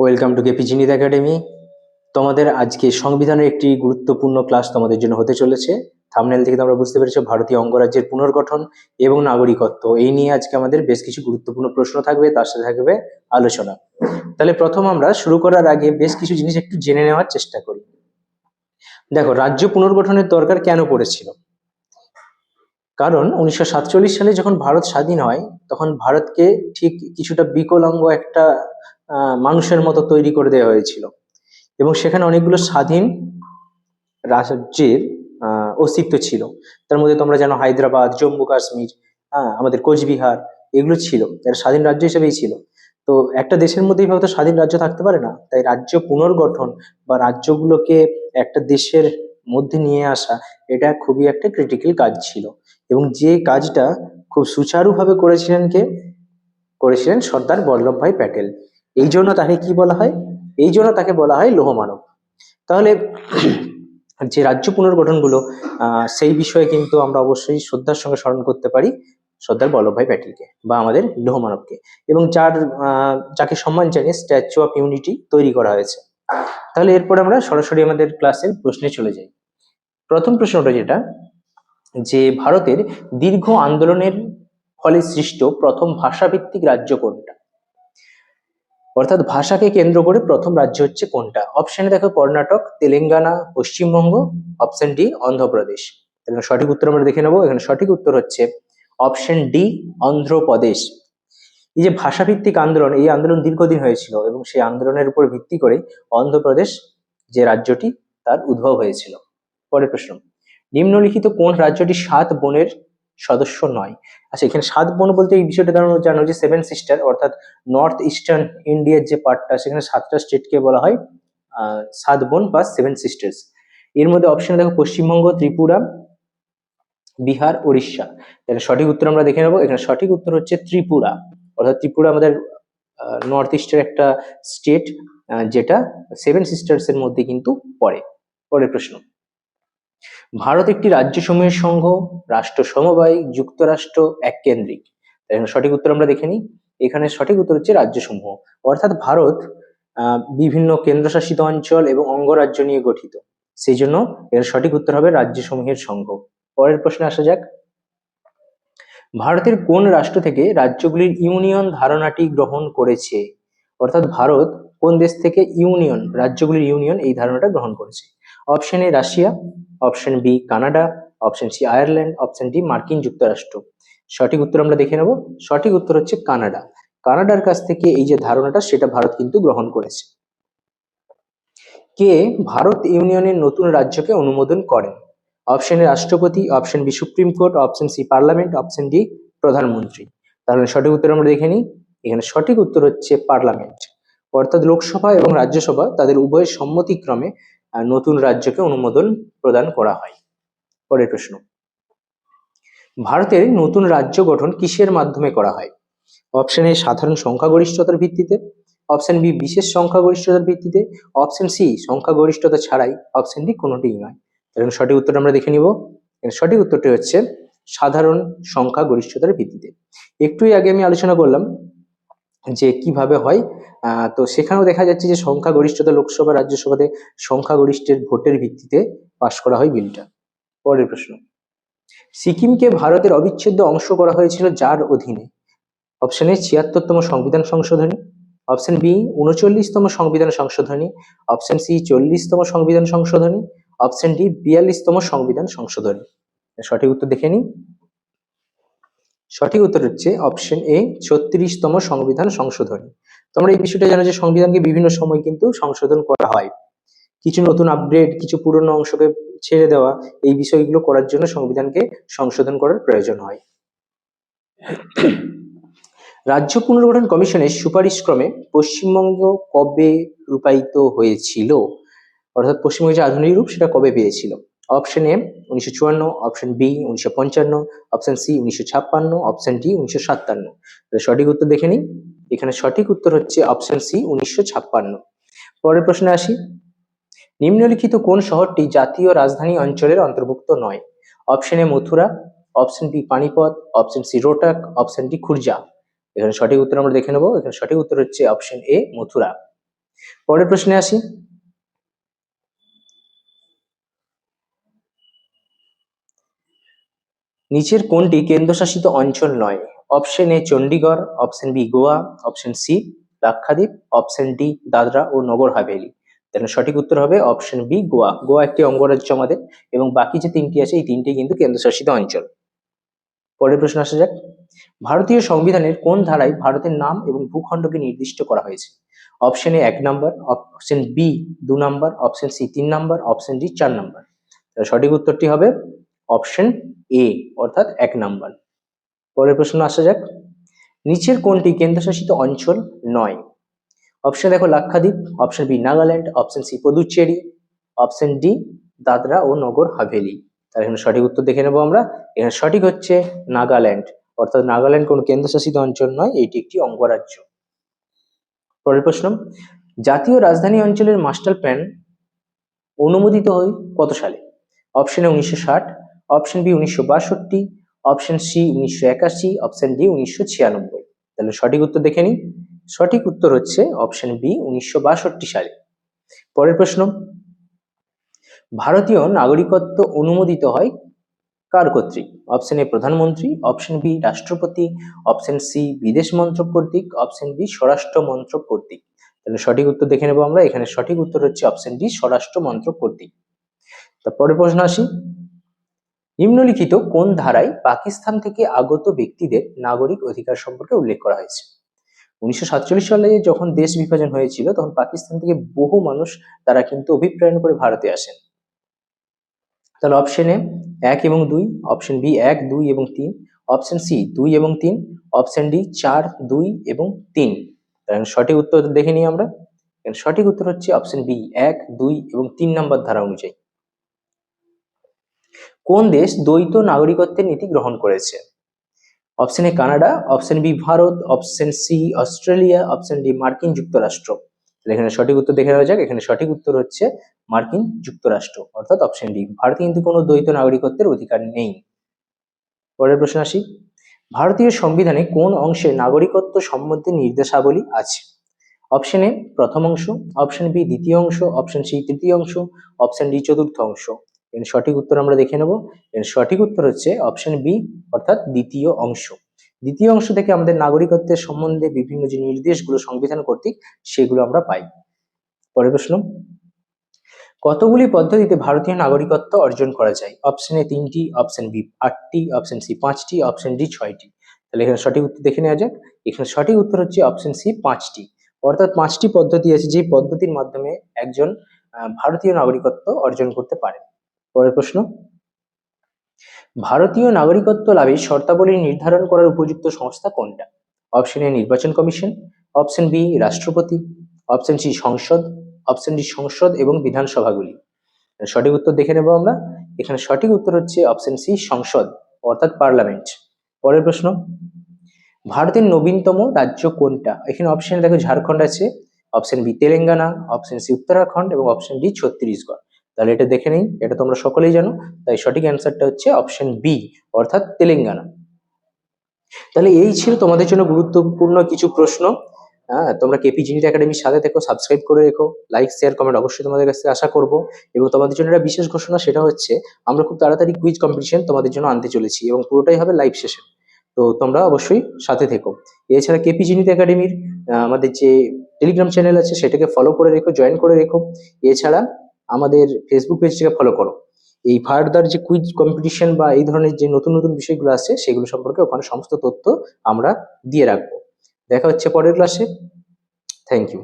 Welcome to KP জিনিত academy তোমাদের আজকে সংবিধানের একটি গুরুত্বপূর্ণ ক্লাস তোমাদের জন্য হতে চলেছে। থামনেল থেকে তোমরা বুঝতে পেরেছ, ভারতীয় অঙ্গরাজ্যের পুনর্গঠন এবং নাগরিকত্ব। এই নিয়ে আজকে আমাদের বেশ কিছু গুরুত্বপূর্ণ প্রশ্ন থাকবে, তার সাথে থাকবে আলোচনা। তাহলে প্রথম আমরা শুরু করার আগে বেশ কিছু জিনিস একটু জেনে নেওয়ার চেষ্টা করি। দেখো, রাজ্য পুনর্গঠনের দরকার কেন পড়েছিল? কারণ উনিশশো সাতচল্লিশ সালে যখন ভারত স্বাধীন হয়, তখন ভারতকে ঠিক কিছুটা বিকলাঙ্গ একটা মানুষের মতো তৈরি করে দেওয়া হয়েছিল। এবং সেখানে অনেকগুলো স্বাধীন রাজ্যের অস্তিত্ব ছিল। তার মধ্যে তোমরা জানো হায়দ্রাবাদ, জম্মু কাশ্মীর হ্যাঁ আমাদের কোচবিহার, এগুলো ছিল। এরা স্বাধীন রাজ্য হিসেবেই ছিল। তো একটা দেশের মধ্যেই হয়তো স্বাধীন রাজ্য থাকতে পারে না। তাই রাজ্য পুনর্গঠন বা রাজ্যগুলোকে একটা দেশের মধ্যে নিয়ে আসা, এটা খুবই একটা ক্রিটিক্যাল কাজ ছিল। এবং যে কাজটা খুব সুচারুভাবে করেছিলেন কে? করেছিলেন সর্দার বল্লভভাই প্যাটেল। এই জন্য তাকে কি বলা হয়? এই জন্য তাকে বলা হয় লৌহমানব তাহলে যে রাজ্য পুনর্গঠনগুলো আহ, সেই বিষয়ে কিন্তু আমরা অবশ্যই শ্রদ্ধার সঙ্গে স্মরণ করতে পারি সর্দার বল্লভভাই প্যাটেলকে বা আমাদের লৌহমানবকে এবং যার যাকে সম্মান জানিয়ে স্ট্যাচু অফ ইউনিটি তৈরি করা হয়েছে। তাহলে এরপর আমরা সরাসরি আমাদের ক্লাসের প্রশ্নে চলে যাই। প্রথম প্রশ্নটা যেটা যে ভারতের দীর্ঘ আন্দোলনের ফলে সৃষ্ট প্রথম ভাষাভিত্তিক রাজ্য কোনটা? অর্থাৎ ভাষাকে কেন্দ্র করে প্রথম রাজ্য হচ্ছে কোনটা? অপশনে দেখো কর্ণাটক, তেলেঙ্গানা, পশ্চিমবঙ্গ অপশন ডি অন্ধ্রপ্রদেশ। তাহলে সঠিক উত্তর আমরা দেখে নেব। এখানে সঠিক উত্তর হচ্ছে অপশন ডি অন্ধ্রপ্রদেশ। এই যে ভাষাভিত্তিক আন্দোলন, এই আন্দোলন দীর্ঘদিন হয়েছিল এবং সেই আন্দোলনের উপর ভিত্তি করে অন্ধ্রপ্রদেশ যে রাজ্যটি, তার উদ্ভব হয়েছিল। পরের প্রশ্ন, নিম্নলিখিত কোন রাজ্যটি সাত বনের সদস্য নয়। আচ্ছা এখানে সাত বন বলতে এই বিষয়টা জানো জানো যে সেভেন সিস্টার অর্থাৎ নর্থ ইস্টার্ন ইন্ডিয়ার যে পার্টটা সেখানে সাতটা স্টেটকে বলা হয় সাত বোন বা সেভেন সিস্টার্স এর মধ্যে অপশন দেখো পশ্চিমবঙ্গ, ত্রিপুরা, বিহার উড়িষ্যা তাহলে সঠিক উত্তর আমরা দেখে নেব। এখানে সঠিক উত্তর হচ্ছে ত্রিপুরা। অর্থাৎ ত্রিপুরা আমাদের নর্থ ইস্টের একটা স্টেট যেটা সেভেন সিস্টার্স এর মধ্যে কিন্তু পড়ে। পরের প্রশ্ন। ভারত একটি রাজ্যসমূহের সংঘ, রাষ্ট্র সমবায়, যুক্তরাষ্ট্র এক কেন্দ্রিক। সঠিক উত্তর আমরা দেখে নিই। এখানে সঠিক উত্তর হচ্ছে রাজ্যসমূহ। অর্থাৎ ভারত বিভিন্ন কেন্দ্রশাসিত অঞ্চল এবং অঙ্গরাজ্য নিয়ে গঠিত। সেই জন্য এর সঠিক উত্তর হবে রাজ্যসমূহের সংঘ। পরের প্রশ্নে আসা যাক। ভারতের কোন রাষ্ট্র থেকে রাজ্যগুলির ইউনিয়ন ধারণাটি গ্রহণ করেছে? অর্থাৎ ভারত কোন দেশ থেকে ইউনিয়ন, রাজ্যগুলির ইউনিয়ন এই ধারণাটা গ্রহণ করেছে? Option A Russia, option B Canada, option C Ireland, option D মার্কিন যুক্তরাষ্ট্র। সঠিক উত্তর আমরা দেখে নেব। সঠিক উত্তর হচ্ছে কানাডা। কানাডার কাছ থেকে এই যে ধারণাটা, সেটা ভারত কিন্তু গ্রহণ করেছে। কে ভারত ইউনিয়নের নতুন রাজ্যকে অনুমোদন করেন? অপশন এ রাষ্ট্রপতি, option B supreme court, option C parliament, option D প্রধানমন্ত্রী। তাহলে সঠিক উত্তর আমরা দেখে নিই। এখানে সঠিক উত্তর হচ্ছে পার্লামেন্ট। অর্থাৎ লোকসভা এবং রাজ্যসভা তাদের উভয়ের সম্মতিক্রমে নতুন রাজ্যকে অনুমোদন প্রদান করা হয়। পরের প্রশ্ন। ভারতের নতুন রাজ্য গঠন কিসের মাধ্যমে করা হয়? অপশন এ, সাধারণ সংখ্যাগরিষ্ঠতার ভিত্তিতে। অপশন বি, বিশেষ সংখ্যাগরিষ্ঠতার ভিত্তিতে। অপশন সি, সংখ্যাগরিষ্ঠতা ছাড়াই। অপশন ডি, কোনোটিই নয়। এখন সঠিক উত্তরটা আমরা দেখে নিব। সঠিক উত্তরটি হচ্ছে, সাধারণ সংখ্যাগরিষ্ঠতার ভিত্তিতে। একটুই আগে আমি আলোচনা করলাম। যে কীভাবে হয় তো সেখানেও দেখা যাচ্ছে যে সংখ্যাগরিষ্ঠতা লোকসভা, রাজ্যসভাতে সংখ্যাগরিষ্ঠের ভোটের ভিত্তিতে পাশ করা হয় বিলটা। পরের প্রশ্ন। সিকিমকে ভারতের অবিচ্ছেদ্য অংশ করা হয়েছিল যার অধীনে? অপশন এ, ছিয়াত্তরতম সংবিধান সংশোধনী। অপশন বি, উনচল্লিশতম সংবিধান সংশোধনী। অপশন সি, চল্লিশতম সংবিধান সংশোধনী। অপশন ডি, বিয়াল্লিশতম সংবিধান সংশোধনী। সঠিক উত্তর দেখে নিই। সঠিক উত্তর হচ্ছে অপশন এ ছত্রিশতম সংবিধান সংশোধনী। তোমরা এই বিষয়টা জানো যে সংবিধানকে বিভিন্ন সময় কিন্তু সংশোধন করা হয়। কিছু নতুন আপগ্রেড কিছু পুরনো অংশকে ছেড়ে দেওয়া, এই বিষয়গুলো করার জন্য সংবিধানকে সংশোধন করার প্রয়োজন হয়। রাজ্য পুনর্গঠন কমিশনের সুপারিশ ক্রমে পশ্চিমবঙ্গ কবে রূপায়িত হয়েছিল? অর্থাৎ পশ্চিমবঙ্গের যে আধুনিক রূপ, সেটা কবে পেয়েছিল? অপশন এ উনিশশো চুয়ান্ন অপশন বি উনিশশো পঞ্চান্ন অপশন সি উনিশশো ছাপ্পান্ন অপশন ডি উনিশশো সাতান্ন। সঠিক উত্তর দেখে নিই। এখানে সঠিক উত্তর হচ্ছে অপশন সি উনিশশো ছাপ্পান্ন। পরের প্রশ্নে আসি। নিম্নলিখিত কোন শহরটি জাতীয় রাজধানী অঞ্চলের অন্তর্ভুক্ত নয়? Option A Mathura option B Panipat option C Rohtak option D Khurja. এখানে সঠিক উত্তর আমরা দেখে নেব। এখানে সঠিক উত্তর হচ্ছে অপশন এ মথুরা। পরের প্রশ্নে আসি। নিচের কোনটি কেন্দ্রশাসিত অঞ্চল নয়। Option A Chandigarh option B Goa option C Lakshadweep option D Dadra ও নগর হাভেলি। তাহলে সঠিক উত্তর হবে অপশন বি গোয়া। গোয়া একটি অঙ্গরাজ্য আমাদের এবং বাকি যে তিনটি আছে, এই তিনটি কিন্তু কেন্দ্রশাসিত অঞ্চল। পরের প্রশ্ন আসা যাক। ভারতীয় সংবিধানের কোন ধারায় ভারতের নাম এবং ভূখণ্ডকে নির্দিষ্ট করা হয়েছে? অপশন এ এক নম্বর অপশন বি দু নম্বর অপশন সি তিন নম্বর অপশন ডি চার নম্বর। সঠিক উত্তরটি হবে অপশন এ অর্থাৎ এক নাম্বার পরের প্রশ্ন আসা যাক। নিচের কোনটি কেন্দ্রশাসিত অঞ্চল নয়? অপশন দেখো Lakshadweep option B Nagaland option C Puducherry option D Dadra ও নগর হাভেলি। তাহলে এখানে সঠিক উত্তর দেখে নেব আমরা। এখানে সঠিক হচ্ছে নাগাল্যান্ড, অর্থাৎ নাগাল্যান্ড কোনো কেন্দ্রশাসিত অঞ্চল নয়, এটি একটি অঙ্গরাজ্য। পরের প্রশ্ন, জাতীয় রাজধানী অঞ্চলের মাস্টার প্ল্যান অনুমোদিত হয় কত সালে? অপশন উনিশশো ষাট অপশন বি উনিশশো বাষট্টি অপশন সি উনিশশো একাশি অপশন ডি উনিশশো ছিয়ানব্বই। তাহলে সঠিক উত্তর দেখে নিই। সঠিক উত্তর হচ্ছে অপশন বি উনিশশো বাষট্টি সালে। পরের প্রশ্ন। ভারতীয় নাগরিকত্ব অনুমোদিত হয় কার কর্তৃক? অপশন এ প্রধানমন্ত্রী অপশন বি রাষ্ট্রপতি অপশন সি বিদেশ মন্ত্রক কর্তৃক অপশন ডি স্বরাষ্ট্র মন্ত্রক কর্তৃক। তাহলে সঠিক উত্তর দেখে নেব আমরা। এখানে সঠিক উত্তর হচ্ছে অপশন ডি স্বরাষ্ট্র মন্ত্রক কর্তৃক। তারপরে প্রশ্ন আসি। নিম্নলিখিত কোন ধারায় পাকিস্তান থেকে আগত ব্যক্তিদের নাগরিক অধিকার সম্পর্কে উল্লেখ করা হয়েছে? উনিশশো সাতচল্লিশ সালে যখন দেশ বিভাজন হয়েছিল, তখন পাকিস্তান থেকে বহু মানুষ তারা কিন্তু অভিপ্রায়ণ করে ভারতে আসেন। তাহলে অপশন এ এক এবং দুই অপশন বি এক, দুই এবং তিন অপশন সি দুই এবং তিন অপশন ডি চার, দুই এবং তিন। কারণ সঠিক উত্তর দেখে নিই আমরা। সঠিক উত্তর হচ্ছে অপশন বি এক, দুই এবং তিন নম্বর ধারা অনুযায়ী। কোন দেশ দ্বৈত নাগরিকত্বের নীতি গ্রহণ করেছে? Option A Canada option B Bharat option C Australia option D মার্কিন যুক্তরাষ্ট্র। এখানে সঠিক উত্তর দেখে নেওয়া যাক। এখানে সঠিক উত্তর হচ্ছে মার্কিন যুক্তরাষ্ট্র, অর্থাৎ অপশন ডি ভারতে কিন্তু কোনো দ্বৈত নাগরিকত্বের অধিকার নেই। পরের প্রশ্ন আসি। ভারতীয় সংবিধানে কোন অংশে নাগরিকত্ব সম্বন্ধে নির্দেশাবলী আছে? অপশন এ প্রথম অংশ অপশন বি দ্বিতীয় অংশ অপশন সি তৃতীয় অংশ অপশন ডি চতুর্থ অংশ। এর সঠিক উত্তর আমরা দেখে নেব। এর সঠিক উত্তর হচ্ছে অপশন বি অর্থাৎ দ্বিতীয় অংশ। দ্বিতীয় অংশ থেকে আমাদের নাগরিকত্বের সম্বন্ধে বিভিন্ন যে নির্দেশগুলো সংবিধান কর্তৃক, সেগুলো আমরা পাই। পরের প্রশ্ন। কতগুলি পদ্ধতিতে ভারতীয় নাগরিকত্ব অর্জন করা যায়? অপশন এ তিনটি অপশন বি আটটি অপশন সি পাঁচটি অপশন ডি ছয়টি। তাহলে এখানে সঠিক উত্তর দেখে নেওয়া যাক। এখানে সঠিক উত্তর হচ্ছে অপশন সি পাঁচটি। অর্থাৎ পাঁচটি পদ্ধতি আছে যে পদ্ধতির মাধ্যমে একজন ভারতীয় নাগরিকত্ব অর্জন করতে পারে পরের প্রশ্ন। ভারতীয় নাগরিকত্ব লাভের শর্তাবলী নির্ধারণ করার উপযুক্ত সংস্থা কোনটা? অপশন এ নির্বাচন কমিশন, অপশন বি রাষ্ট্রপতি, অপশন সি সংসদ, অপশন ডি সংসদ এবং বিধানসভাগুলি। সঠিক উত্তর দেখে নেব আমরা। এখানে সঠিক উত্তর হচ্ছে অপশন সি সংসদ, অর্থাৎ পার্লামেন্ট। পরের প্রশ্ন। ভারতের নবীনতম রাজ্য কোনটা? এখানে অপশন দেখো ঝাড়খণ্ড আছে, option B Telangana, option C Uttarakhand এবং অপশন ডি ছত্তিশগড়। তাহলে এটা দেখে নিন এটা তোমরা সকলেই জানো, তাই সঠিক অ্যান্সারটা হচ্ছে অপশন বি অর্থাৎ তেলেঙ্গানা। তাহলে এই ছিল তোমাদের জন্য গুরুত্বপূর্ণ কিছু প্রশ্ন। হ্যাঁ তোমরা কেপি জিনিট একাডেমির সাথে থেকো সাবস্ক্রাইব করে রেখো লাইক শেয়ার কমেন্ট অবশ্যই তোমাদের কাছে আশা করব। এবং তোমাদের জন্য একটা বিশেষ ঘোষণা, সেটা হচ্ছে আমরা খুব তাড়াতাড়ি কুইজ কম্পিটিশন তোমাদের জন্য আনতে চলেছি এবং পুরোটাই হবে লাইভ সেশন তো তোমরা অবশ্যই সাথে থেকো। এছাড়া কেপি জিনিত একাডেমির আমাদের যে টেলিগ্রাম চ্যানেল আছে, সেটাকে ফলো করে রেখো জয়েন করে রেখো। এছাড়া আমাদের ফেসবুক পেজটাকে ফলো করো। এই ফার্দার যে কুইজ কম্পিটিশন বা এই ধরনের যে নতুন নতুন বিষয়গুলো আছে সেগুলো সম্পর্কে ওখানে সমস্ত তথ্য আমরা দিয়ে রাখব। দেখা হচ্ছে পরের ক্লাসে থ্যাংক ইউ